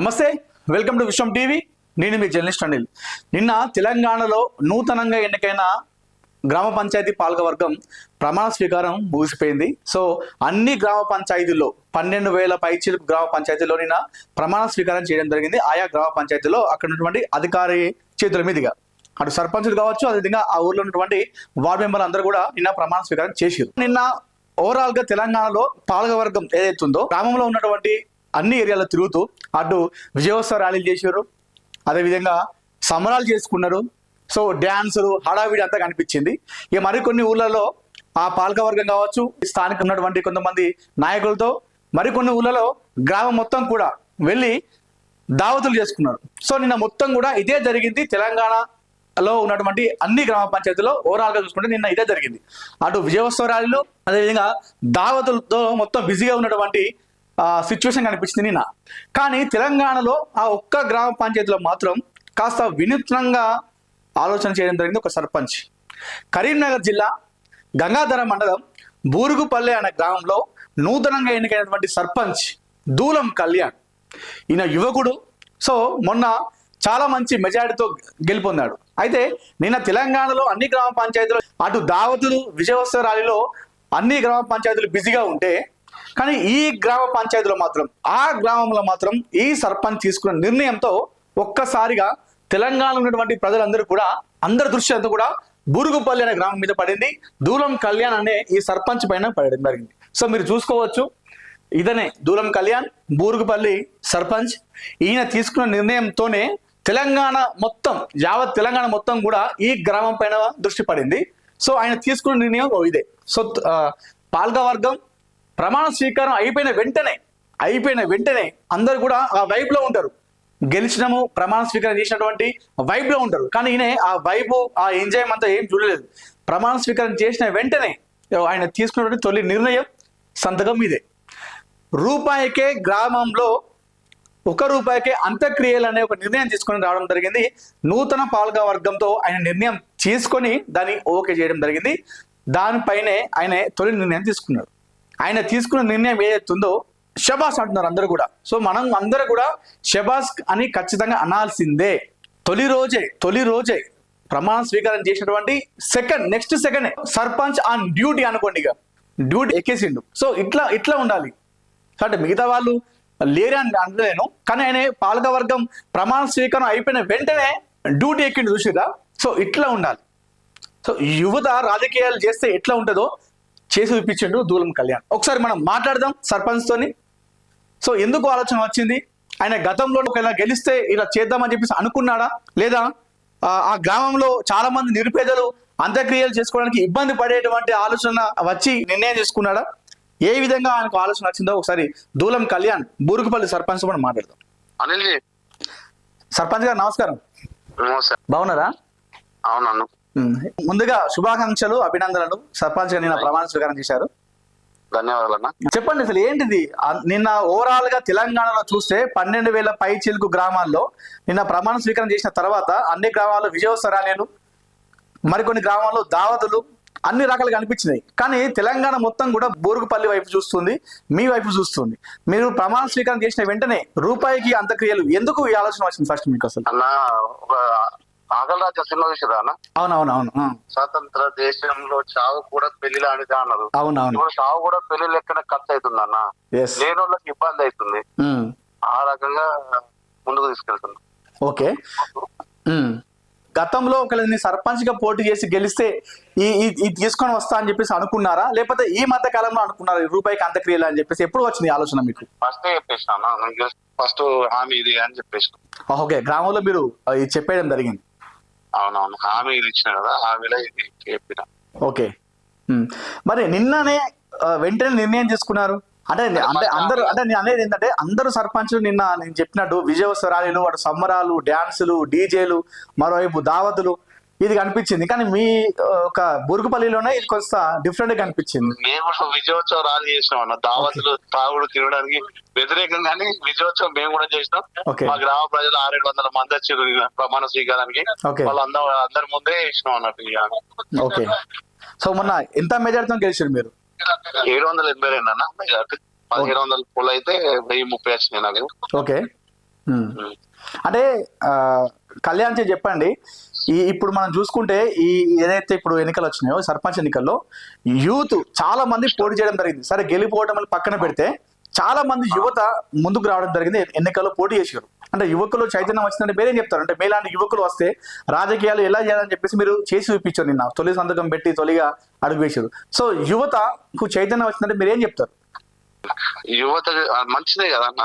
నమస్తే welcome to Vishwam TV. నేను మీ journalist Anil. నిన్న తెలంగాణలో నూతనంగా ఎన్నికైన గ్రామ పంచాయతీ పాలకవర్గం ప్రమాణ స్వీకారం ముగిసిపోయింది. సో అన్ని గ్రామ పంచాయతీల్లో పన్నెండు వేల పైచిలుపు గ్రామ పంచాయతీలో నిన్న ప్రమాణ స్వీకారం చేయడం జరిగింది. ఆయా గ్రామ పంచాయతీలో అక్కడ ఉన్నటువంటి అధికారి చేతుల మీదుగా. అటు సర్పంచులు కావచ్చు అదేవిధంగా ఆ ఊర్లో ఉన్నటువంటి వార్డు మెంబర్లు అందరూ కూడా నిన్న ప్రమాణ స్వీకారం చేసారు నిన్న ఓవరాల్గా తెలంగాణలో పాలకవర్గం ఏదైతుందో ఉందో గ్రామంలో ఉన్నటువంటి అన్ని ఏరియాలో తిరుగుతూ అటు విజయోత్సవ ర్యాలీలు చేశారు. అదేవిధంగా సమరాలు చేసుకున్నారు. సో డ్యాన్సులు హడావిడి అంతా కనిపించింది. ఇక మరికొన్ని ఊళ్ళలో ఆ పాలకవర్గం కావచ్చు స్థానిక ఉన్నటువంటి కొంతమంది నాయకులతో మరికొన్ని ఊళ్ళలో గ్రామం మొత్తం కూడా వెళ్ళి దావతులు చేసుకున్నారు. సో నిన్న మొత్తం కూడా ఇదే జరిగింది. తెలంగాణలో ఉన్నటువంటి అన్ని గ్రామ పంచాయతీలో ఓవరాల్గా చూసుకుంటే నిన్న ఇదే జరిగింది. అటు విజయోత్సవ ర్యాలీలు అదేవిధంగా దావతులతో మొత్తం బిజీగా ఉన్నటువంటి సిచ్యువేషన్ కనిపించింది నిన్న. కానీ తెలంగాణలో ఆ ఒక్క గ్రామ పంచాయతీలో మాత్రం కాస్త వినూత్నంగా ఆలోచన చేయడం జరిగింది ఒక సర్పంచ్. కరీంనగర్ జిల్లా గంగాధర మండలం బూరుగుపల్లె అనే గ్రామంలో నూతనంగా ఎన్నికైనటువంటి సర్పంచ్ దూలం కళ్యాణ్. ఈయన యువకుడు. సో మొన్న చాలా మంచి మెజారిటీతో గెలుపొందాడు. అయితే నిన్న తెలంగాణలో అన్ని గ్రామ పంచాయతీలు అటు దావతులు విజయోత్సవ ర్యాలీలో అన్ని గ్రామ పంచాయతీలు బిజీగా ఉంటే కానీ ఈ గ్రామ పంచాయతీలో మాత్రం ఆ గ్రామంలో మాత్రం ఈ సర్పంచ్ తీసుకున్న నిర్ణయంతో ఒక్కసారిగా తెలంగాణ ఉన్నటువంటి ప్రజలందరూ కూడా అందరి దృష్టి అంతా కూడా బురుగుపల్లి అనే గ్రామం మీద పడింది. దూలం కళ్యాణ్ అనే ఈ సర్పంచ్ పైన పడడం జరిగింది. సో మీరు చూసుకోవచ్చు ఇదనే దూలం కళ్యాణ్ బూరుగుపల్లి సర్పంచ్ ఈయన తీసుకున్న నిర్ణయంతోనే తెలంగాణ మొత్తం యావత్ తెలంగాణ మొత్తం కూడా ఈ గ్రామం పైన దృష్టి పడింది. సో ఆయన తీసుకున్న నిర్ణయం ఇదే. సో పాల్గవర్గం ప్రమాణ స్వీకారం అయిపోయిన వెంటనే అయిపోయిన వెంటనే అందరు కూడా ఆ వైబ్లో ఉంటారు. గెలిచినము ప్రమాణ స్వీకారం చేసినటువంటి వైబ్లో ఉంటారు. కానీ ఈయన ఆ వైబ్ ఆ ఎంజాయ్ అంతా ఏం చూడలేదు. ప్రమాణ స్వీకారం చేసిన వెంటనే ఆయన తీసుకున్నటువంటి తొలి నిర్ణయం సంతకం ఇదే. రూపాయికే గ్రామంలో ఒక రూపాయికే అంత్యక్రియలు అనే ఒక నిర్ణయం తీసుకొని రావడం జరిగింది. నూతన పాలక వర్గంతో ఆయన నిర్ణయం తీసుకొని దాన్ని ఓకే చేయడం జరిగింది. దానిపైనే ఆయన తొలి నిర్ణయం తీసుకున్నాడు ఆయన తీసుకున్న నిర్ణయం ఏదైతుందో ఉందో షబాస్ అంటున్నారు అందరూ కూడా. సో మనం అందరూ కూడా షబాస్ అని ఖచ్చితంగా అనాల్సిందే. తొలి రోజే తొలి రోజే ప్రమాణ స్వీకారం చేసినటువంటి second next second sarpanch on duty అనుకోండి ఇక. డ్యూటీ ఎక్కేసిండు. సో ఇట్లా ఇట్లా ఉండాలి. అంటే మిగతా వాళ్ళు లేరు అని అనలేను. కానీ ఆయన పాలకవర్గం ప్రమాణ స్వీకారం అయిపోయిన వెంటనే డ్యూటీ ఎక్కిండు చూసిరా సో ఇట్లా ఉండాలి. సో యువత రాజకీయాలు చేస్తే ఎట్లా ఉంటుందో చేసి చూపించిండు దూలం కళ్యాణ్. ఒకసారి మనం మాట్లాడదాం సర్పంచ్ తోని. సో ఎందుకు ఆలోచన వచ్చింది? ఆయన గతంలో ఒకవేళ గెలిస్తే ఇలా చేద్దామని చెప్పేసి అనుకున్నాడా? లేదా ఆ, గ్రామంలో చాలా మంది నిరుపేదలు అంత్యక్రియలు చేసుకోవడానికి ఇబ్బంది పడేటువంటి ఆలోచన వచ్చి నిర్ణయం చేసుకున్నాడా ఏ విధంగా ఆయనకు ఆలోచన వచ్చిందో ఒకసారి దూలం కళ్యాణ్ బూరుగుపల్లి సర్పంచ్ మనం మాట్లాడదాం. అనిల్ సర్పంచ్ గారు నమస్కారం. బాగున్నారా? అవునన్ను. ముందుగా శుభాకాంక్షలు అభినందనలు. సర్పంచ్ నిన్న ప్రమాణ స్వీకారం చేశారు. ధన్యవాదాలన్న చెప్పండి అసలు ఏంటిది? నిన్న ఓవరాల్గా తెలంగాణలో చూస్తే పన్నెండు వేల పై చిలుకు గ్రామాల్లో నిన్న ప్రమాణ స్వీకారం చేసిన తర్వాత అన్ని గ్రామాల్లో విజయోత్సవ ర్యాలీలు మరికొన్ని గ్రామాల్లో దావతులు అన్ని రకాలుగా అనిపించినాయి. కానీ తెలంగాణ మొత్తం కూడా బోరుగుపల్లి వైపు చూస్తుంది మీ వైపు చూస్తుంది. మీరు ప్రమాణ స్వీకారం చేసిన వెంటనే రూపాయికి అంత్యక్రియలు ఎందుకు ఈ ఆలోచన వచ్చింది ఫస్ట్ మీకు అసలు? అన్న రాజ్య సినిమా చూసేదా అవునవునవును. స్వతంత్ర దేశంలో చావు కూడా పెళ్ళి లాంటిదే అన్నారు. అవునవును. చావు కూడా పెళ్ళి లెక్కన ఖర్చు అవుతుంది అన్న? లేని వాళ్ళకి ఇబ్బంది అవుతుంది ఆ రకంగా ముందుకు తీసుకెళ్తున్నా. ఓకే. గతంలో ఒకవేళ నీ సర్పంచ్గా పోటీ చేసి గెలిస్తే ఈ ఇది తీసుకొని వస్తా అని చెప్పేసి అనుకున్నారా? లేకపోతే ఈ మధ్య కాలంలో అనుకున్నారా? రూపాయికి అంత్యక్రియలు అని చెప్పేసి ఎప్పుడు వచ్చింది ఆలోచన మీకు? ఫస్ట్ చెప్పేసిన ఫస్ట్ హామీ ఇది అని చెప్పేసిన. ఆ, ఓకే. గ్రామంలో మీరు చెప్పేయడం జరిగింది. అవునవును. హామీ ఇది ఇచ్చిన కదా హామీలో ఇది చెప్పిన. ఓకే. మరి నిన్ననే వెంటనే నిర్ణయం తీసుకున్నారు అంటే అంటే అందరూ అంటే నేను అనేది ఏంటంటే అందరూ సర్పంచులు నిన్న నేను చెప్పినట్టు విజయోత్సవ ర్యాలీలు వాడు సంబరాలు డ్యాన్సులు డీజేలు మరోవైపు దావతులు ఇది కనిపించింది. కానీ మీ ఒక బురుగుపల్లిలోనే ఇది కొంత డిఫరెంట్గా కనిపించింది. మేము విజయోత్సవం ర్యాలీ చేసినాం అన్న. దావతులు తాగుడు తినడానికి వ్యతిరేకం కానీ విజయోత్సవం మేము కూడా చేసినాం. మా గ్రామ ప్రజలు ఆరేడు వందల మంది వచ్చారు ప్రమాణ స్వీకారానికి. వాళ్ళందరూ అందరి ముందే ఇచ్చినాం అన్నట్టు. ఓకే. సో మొన్న ఎంత మెజార్టీతో గెలిచారు మీరు? ఏడు వందల ఎనభై రెండు అన్న. మెజార్టీ. పదిహేడు వందల పుల్ అయితే వెయ్యి ముప్పై వచ్చినాయి నాకు. ఓకే. అంటే కళ్యాణ్ చెప్పండి. ఈ ఇప్పుడు మనం చూసుకుంటే ఈ ఏదైతే ఇప్పుడు ఎన్నికలు వచ్చినాయో సర్పంచ్ ఎన్నికల్లో యూత్ చాలా మంది పోటీ చేయడం జరిగింది. సరే గెలిపోవడం అని పక్కన పెడితే చాలా మంది యువత ముందుకు రావడం జరిగింది. ఎన్నికల్లో పోటీ చేశారు. అంటే యువకులు చైతన్యం వచ్చిందంటే మీరేం చెప్తారు? అంటే మీలాంటి యువకులు వస్తే రాజకీయాలు ఎలా చేయాలని చెప్పేసి మీరు చేసి చూపించారు నిన్న. తొలి సంతకం పెట్టి తొలిగా అడుగు వేశారు. సో యువతకు చైతన్యం వచ్చిందంటే మీరేం చెప్తారు? యువత మంచిదే కదా అన్న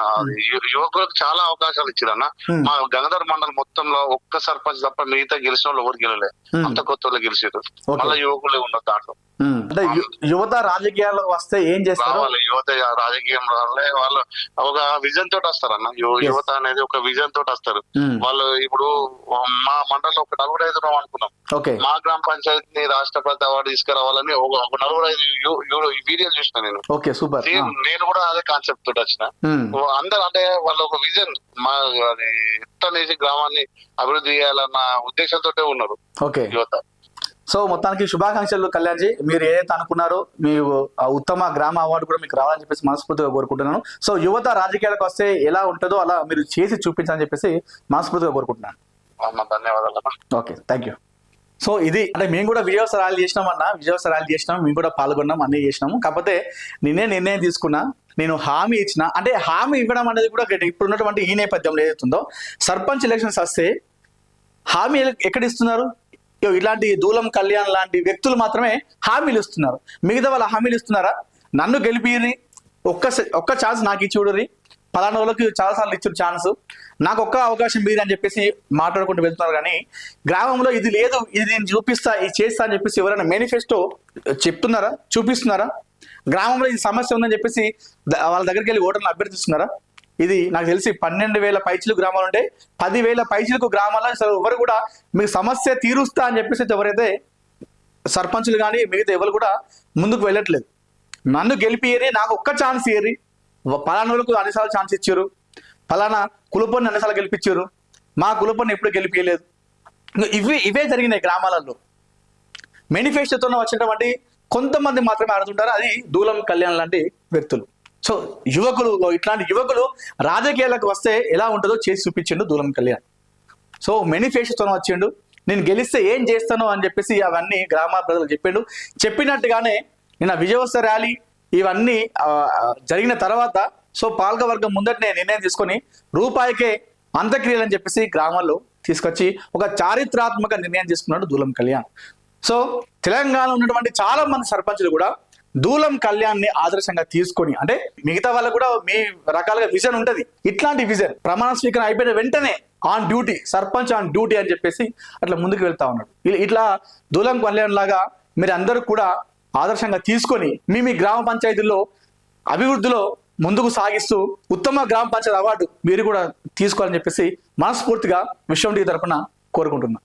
యువకులకు చాలా అవకాశాలు ఇచ్చారన్న. మా గంగాధర్ మండలం మొత్తంలో ఒక్క సర్పంచ్ తప్ప మిగతా గెలిచిన వాళ్ళు ఎవరు గెలలే. అంత కొత్త వాళ్ళు గెలిచారు. మళ్ళీ యువకులే ఉన్నారు దాంట్లో. అంటే యువత రాజకీయాల్లో వస్తే ఏం చేస్తారు? యువత రాజకీయంలో వాళ్ళే ఒక విజన్ తోటి వస్తారన్న. యు- Yes. యువత అనేది ఒక విజన్ తోటి వస్తారు. వాళ్ళు ఇప్పుడు మా మండలంలో ఒక నలుగురు ఐదు అనుకున్నాం. మా గ్రామ పంచాయతీని రాష్ట్రపతి అవార్డు తీసుకురావాలని ఒక ఒక నలుగురు ఐదు యు- యు- వీడియోలు చూసిన నేను. Okay super. నేను కూడా అదే కాన్సెప్ట్ తోటి వచ్చిన. అందరు అంటే వాళ్ళ ఒక విజన్. మా అది ఎత్తనేసి గ్రామాన్ని అభివృద్ధి చేయాలన్న ఉద్దేశంతో ఉన్నారు ఓకే. యువత. సో మొత్తానికి శుభాకాంక్షలు కళ్యాణ్జీ. మీరు ఏదైతే అనుకున్నారో మీ ఆ ఉత్తమ గ్రామ అవార్డు కూడా మీకు రావాలని చెప్పేసి మనస్ఫూర్తిగా కోరుకుంటున్నాను. సో యువత రాజకీయాలకు వస్తే ఎలా ఉంటుందో అలా మీరు చేసి చూపించాలని చెప్పేసి మనస్ఫూర్తిగా కోరుకుంటున్నాను. ధన్యవాదాలు ఓకే థ్యాంక్ యూ సో ఇది అంటే మేము కూడా విజయోత్సవ ర్యాలీ చేసినాం అన్న విజయోత్సవ ర్యాలీ చేసినాం మేము కూడా పాల్గొన్నాం అన్నీ చేసినాము. కాకపోతే నేనే నిర్ణయం తీసుకున్నా నేను హామీ ఇచ్చిన అంటే హామీ ఇవ్వడం అనేది కూడా. ఇప్పుడు ఉన్నటువంటి ఈ నేపథ్యంలో ఏదైతుందో సర్పంచ్ ఎలక్షన్స్ వస్తే హామీ ఎక్కడ ఇస్తున్నారు? ఇలాంటి దూలం కళ్యాణ్ లాంటి వ్యక్తులు మాత్రమే హామీలు ఇస్తున్నారు. మిగతా వాళ్ళ హామీలు ఇస్తున్నారా? నన్ను గెలిపిరి ఒక్క ఒక్క ఛాన్స్ నాకు ఇచ్చి చూడరి పలానా చాలా చాలాసార్లు ఇచ్చిన ఛాన్స్. నాకు ఒక్క అవకాశం మీరు అని చెప్పేసి మాట్లాడుకుంటూ వెళ్తున్నారు కానీ గ్రామంలో ఇది లేదు ఇది నేను చూపిస్తా ఇది చేస్తా అని చెప్పేసి ఎవరైనా మేనిఫెస్టో చెప్తున్నారా? చూపిస్తున్నారా? గ్రామంలో ఈ సమస్య ఉందని చెప్పేసి వాళ్ళ దగ్గరికి వెళ్ళి ఓటర్లు అభ్యర్థిస్తున్నారా? ఇది నాకు తెలిసి పన్నెండు వేల పైచిలు గ్రామాలు ఉంటాయి పదివేల పైచిలకు గ్రామాల్లో అసలు ఎవరు కూడా మీకు సమస్య తీరుస్తా అని చెప్పేసి ఎవరైతే సర్పంచులు కానీ మిగతా ఎవరు కూడా ముందుకు వెళ్ళట్లేదు. నన్ను గెలిపియరి నాకు ఒక్క ఛాన్స్ ఇయ్యరి పలానా అన్నిసార్లు ఛాన్స్ ఇచ్చారు. పలానా కులపొని అన్నిసార్లు గెలిపించారు మా కులపొని ఎప్పుడు గెలిపించలేదు ఇవి ఇవే జరిగినాయి గ్రామాలలో. మేనిఫెస్టోతో వచ్చినటువంటి కొంతమంది మాత్రమే ఆడుతుంటారు. అది దూలం కళ్యాణ్ లాంటి వ్యక్తులు. సో యువకులు ఇట్లాంటి యువకులు రాజకీయాలకు వస్తే ఎలా ఉంటుందో చేసి చూపించిండు దూలం కళ్యాణ్. సో మేనిఫెస్టోతో వచ్చిండు. నేను గెలిస్తే ఏం చేస్తాను అని చెప్పేసి అవన్నీ గ్రామ ప్రజలు చెప్పిండు చెప్పినట్టుగానే నిన్న విజయోత్సవ ర్యాలీ ఇవన్నీ జరిగిన తర్వాత సో పాలకవర్గం ముందటనే నిర్ణయం తీసుకొని రూపాయికే అంత్యక్రియలు అని చెప్పేసి గ్రామాల్లో తీసుకొచ్చి ఒక చారిత్రాత్మక నిర్ణయం తీసుకున్నాడు దూలం కళ్యాణ్. సో తెలంగాణలో ఉన్నటువంటి చాలా మంది సర్పంచులు కూడా దూలం కళ్యాణ్ని ఆదర్శంగా తీసుకొని అంటే మిగతా వాళ్ళకు కూడా మీ రకాలుగా విజన్ ఉంటది. ఇట్లాంటి విజన్ ప్రమాణ స్వీకరణ అయిపోయిన వెంటనే on duty sarpanch on duty అని చెప్పేసి అట్లా ముందుకు వెళ్తా ఉన్నాడు. ఇట్లా దూలం కళ్యాణ్ లాగా మీరు అందరూ కూడా ఆదర్శంగా తీసుకొని మీ మీ గ్రామ పంచాయతీల్లో అభివృద్ధిలో ముందుకు సాగిస్తూ ఉత్తమ గ్రామ పంచాయతీ అవార్డు మీరు కూడా తీసుకోవాలని చెప్పేసి మనస్ఫూర్తిగా విశ్వం టీ తరఫున కోరుకుంటున్నాను